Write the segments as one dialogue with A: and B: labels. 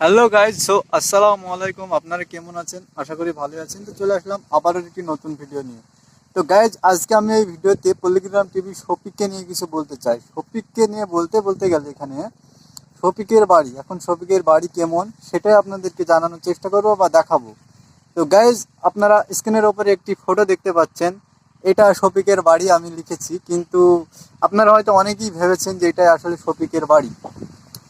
A: Hello guys so আসসালামু আলাইকুম আপনারা কেমন আছেন আশা করি ভালো আছেন তো চলে আসলাম আবারও একটি নতুন ভিডিও নিয়ে তো গাইজ আজকে আমি এই ভিডিওতে পল্লিগ্রাম টিভি শফিককে নিয়ে কিছু বলতে চাই শফিককে নিয়ে বলতে বলতে গেলে এখানে শফিকের বাড়ি এখন শফিকের বাড়ি কেমন সেটাই আপনাদেরকে জানানোর চেষ্টা করব বা দেখাবো। তো গাইজ আপনারা স্ক্রিনের ওপরে একটি ফটো দেখতে পাচ্ছেন এটা শফিকের বাড়ি আমি লিখেছি কিন্তু আপনারা হয়তো অনেকেই ভেবেছেন যে এটাই আসলে শফিকের বাড়ি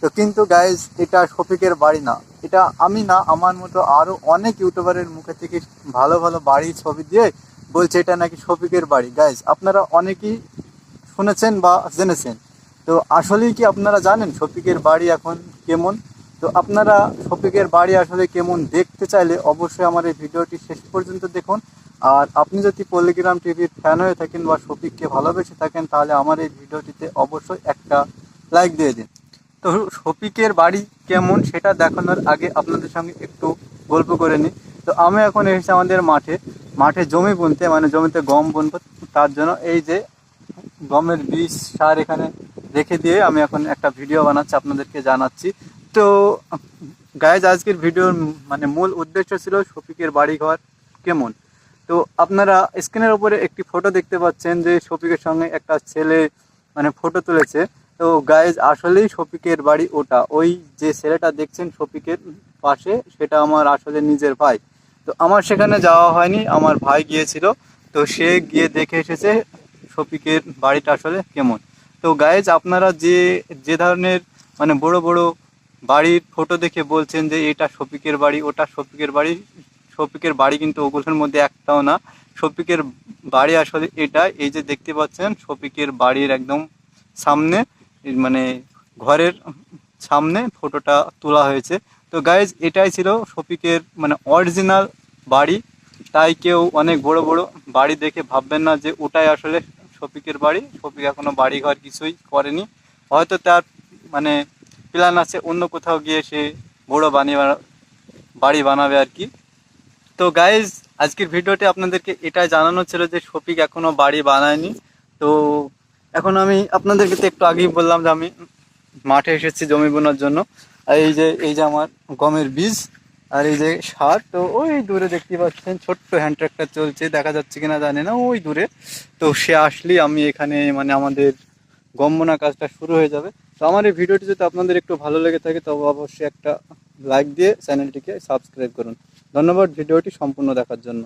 A: তো কিন্তু গাইজ এটা শফিকের বাড়ি না। এটা আমি না, আমার মতো আরও অনেক ইউটিউবারের মুখে থেকে ভালো ভালো বাড়ির ছবি দিয়ে বলছে এটা নাকি শফিকের বাড়ি। গাইজ আপনারা অনেকেই শুনেছেন বা জেনেছেন। তো আসলেই কি আপনারা জানেন শফিকের বাড়ি এখন কেমন? তো আপনারা শফিকের বাড়ি আসলে কেমন দেখতে চাইলে অবশ্যই আমার এই ভিডিওটি শেষ পর্যন্ত দেখুন। আর আপনি যদি পল্লিগ্রাম টিভির ফ্যান হয়ে থাকেন বা শফিককে ভালোবেসে থাকেন, তাহলে আমার এই ভিডিওটিতে অবশ্যই একটা লাইক দিয়ে দিন। তো শফিকের বাড়ি কেমন সেটা দেখানোর আগে আপনাদের সঙ্গে একটু গল্প করে নিই। তো আমি এখন এসেছি আমাদের মাঠে। মাঠে জমি বুনতে মানে জমিতে গম বুনবো। তার জন্য এই যে গমের বীজ, সার এখানে রেখে দিয়ে আমি এখন একটা ভিডিও বানাচ্ছি, আপনাদেরকে জানাচ্ছি। তো গায়েজ আজকের ভিডিওর মানে মূল উদ্দেশ্য ছিল শফিকের বাড়িঘর কেমন। তো আপনারা স্ক্রিনের উপরে একটি ফটো দেখতে পাচ্ছেন যে শফিকের সঙ্গে একটা ছেলে মানে ফটো তুলেছে। তো গাইজ আসলেই শফিকের বাড়ি ওটা। ওই যে ছেলেটা দেখছেন শফিকের পাশে, সেটা আমার আসলে নিজের ভাই। তো আমার সেখানে যাওয়া হয়নি, আমার ভাই গিয়েছিল। তো সে গিয়ে দেখে এসেছে শফিকের বাড়িটা আসলে কেমন। তো গাইজ আপনারা যে যে ধরনের মানে বড় বড় বাড়ির ফটো দেখে বলছেন যে, এটা শফিকের বাড়ি, ওটা শফিকের বাড়ি শফিকের বাড়ি কিন্তু ওগুলোর মধ্যে একটাও না। শফিকের বাড়ি আসলে এটা এই যে দেখতে পাচ্ছেন, শফিকের বাড়ির একদম সামনে। মানে ঘরের সামনে ফটোটা তোলা হয়েছে। তো গাইজ এটাই ছিল শফিকের মানে অরিজিনাল বাড়ি। তাই কেউ অনেক বড় বড় বাড়ি দেখে ভাববেন না যে ওটাই আসলে শফিকের বাড়ি। শফিক এখনও বাড়ি ঘর কিছুই করেনি। হয়তো তার মানে প্ল্যান আছে অন্য কোথাও গিয়ে সে বড় বানিয়ে বাড়ি বানাবে আর কি। তো গাইজ আজকের ভিডিওতে আপনাদেরকে এটাই জানানো ছিল যে শফিক এখনও বাড়ি বানায়নি। তো এখন আমি আপনাদেরকে তো একটু আগেই বললাম যে আমি মাঠে এসেছি জমি বোনার জন্য। আর এই যে এই যে আমার গমের বীজ, আর এই যে সার, তো ওই দূরে দেখতে পাচ্ছেন ছোট্ট হ্যান্ড ট্র্যাক্টর চলছে, দেখা যাচ্ছে কিনা জানি না, ওই দূরে। তো সে আসলেই আমি এখানে মানে আমাদের গম বোনা কাজটা শুরু হয়ে যাবে। তো আমার এই ভিডিওটি যদি আপনাদের একটু ভালো লেগে থাকে তবে অবশ্যই একটা লাইক দিয়ে চ্যানেলটিকে সাবস্ক্রাইব করুন। ধন্যবাদ ভিডিওটি সম্পূর্ণ দেখার জন্য।